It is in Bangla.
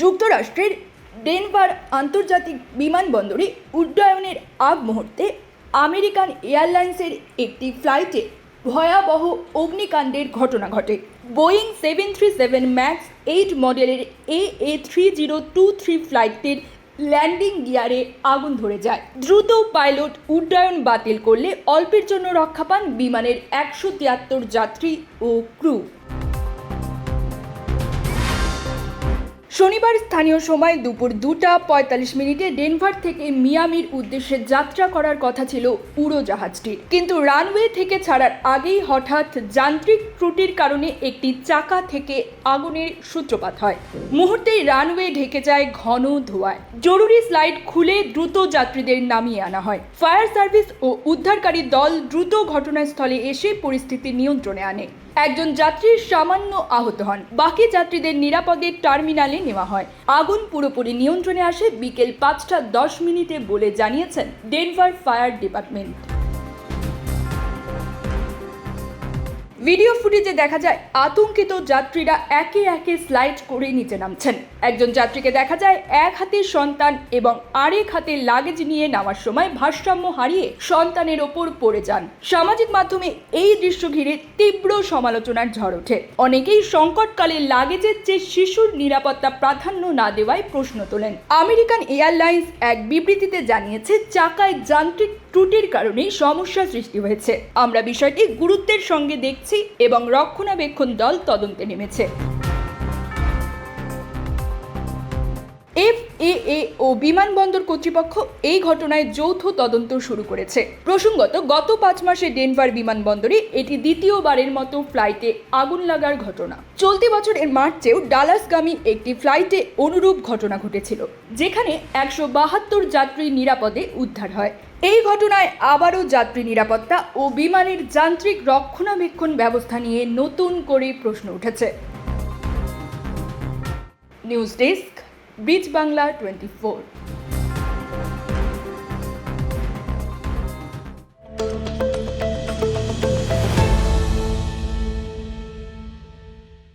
যুক্তরাষ্ট্রের ডেনভার আন্তর্জাতিক বিমানবন্দরে উড্ডয়নের আগ মুহূর্তে আমেরিকান এয়ারলাইন্সের একটি ফ্লাইটে ভয়াবহ অগ্নিকাণ্ডের ঘটনা ঘটে। Boeing seven three seven Max eight মডেলের A A three zero two three ফ্লাইটটির landing গিয়ারে আগুন ধরে যায়। দ্রুত পাইলট উড্ডয়ন বাতিল করলে অল্পের জন্য রক্ষা পান বিমানের একশো তিয়াত্তর যাত্রী ও ক্রু। শনিবার স্থানীয় সময় দুপুর দুটা পঁয়তাল্লিশ মিনিটে ডেনভার থেকে মিয়ামির উদ্দেশ্যে যাত্রা করার কথা ছিল উড়োজাহাজটির কিন্তু রানওয়ে থেকে ছাড়ার আগেই হঠাৎ যান্ত্রিক ত্রুটির কারণে একটি চাকা থেকে আগুনের সূত্রপাত হয়। মুহূর্তেই রানওয়ে ঢেকে যায় ঘন ধোঁয়ায়। জরুরি স্লাইড খুলে দ্রুত যাত্রীদের নামিয়ে আনা হয়। ফায়ার সার্ভিস ও উদ্ধারকারী দল দ্রুত ঘটনাস্থলে এসে পরিস্থিতি নিয়ন্ত্রণে আনে। একজন যাত্রী সামান্য আহত হন। বাকি যাত্রীদের নিরাপদে টার্মিনালে নেওয়া হয়। আগুন পুরোপুরি নিয়ন্ত্রণে আসে বিকেল পাঁচটা দশ মিনিটে বলে জানিয়েছেন ডেনভার ফায়ার ডিপার্টমেন্ট। ভিডিও ফুটেজে দেখা যায়, আতঙ্কিত যাত্রীরা একে একে স্লাইড করে নিচে নামছেন। একজন যাত্রীকে দেখা যায়, এক হাতে সন্তান এবং আরেক হাতে লাগেজ নিয়ে নামার সময় ভারসাম্য হারিয়ে সন্তানের ওপর পড়ে যান। সামাজিক মাধ্যমে এই দৃশ্য ঘিরে তীব্র সমালোচনার ঝড় ওঠে। অনেকেই সংকটকালে লাগেজের চেয়ে শিশুর নিরাপত্তা প্রাধান্য না দেওয়ায় প্রশ্ন তোলেন। আমেরিকান এয়ারলাইন্স এক বিবৃতিতে জানিয়েছে, চাকায় যান্ত্রিক ত্রুটির কারণে সমস্যা সৃষ্টি হয়েছে। আমরা বিষয়টি গুরুত্বের সঙ্গে দেখছি এবং রক্ষণাবেক্ষণ দল তদন্তে নেমেছে। এফএএ ও বিমানবন্দর কর্তৃপক্ষ এই ঘটনায় যৌথ তদন্ত শুরু করেছে। প্রসঙ্গত, গত পাঁচ মাসে ডেনভার বিমানবন্দরে এটি দ্বিতীয়বারের মতো ফ্লাইটে আগুন লাগার ঘটনা। চলতি বছরের মার্চেও ডালাসগামী একটি ফ্লাইটে অনুরূপ ঘটনা ঘটেছিল, যেখানে একশো বাহাত্তর যাত্রী নিরাপদে উদ্ধার হয়। এই ঘটনায় আবারও যাত্রী নিরাপত্তা ও বিমানের যান্ত্রিক রক্ষণাবেক্ষণ ব্যবস্থা নিয়ে নতুন করে প্রশ্ন উঠেছে। News desk bridge Bangla twenty four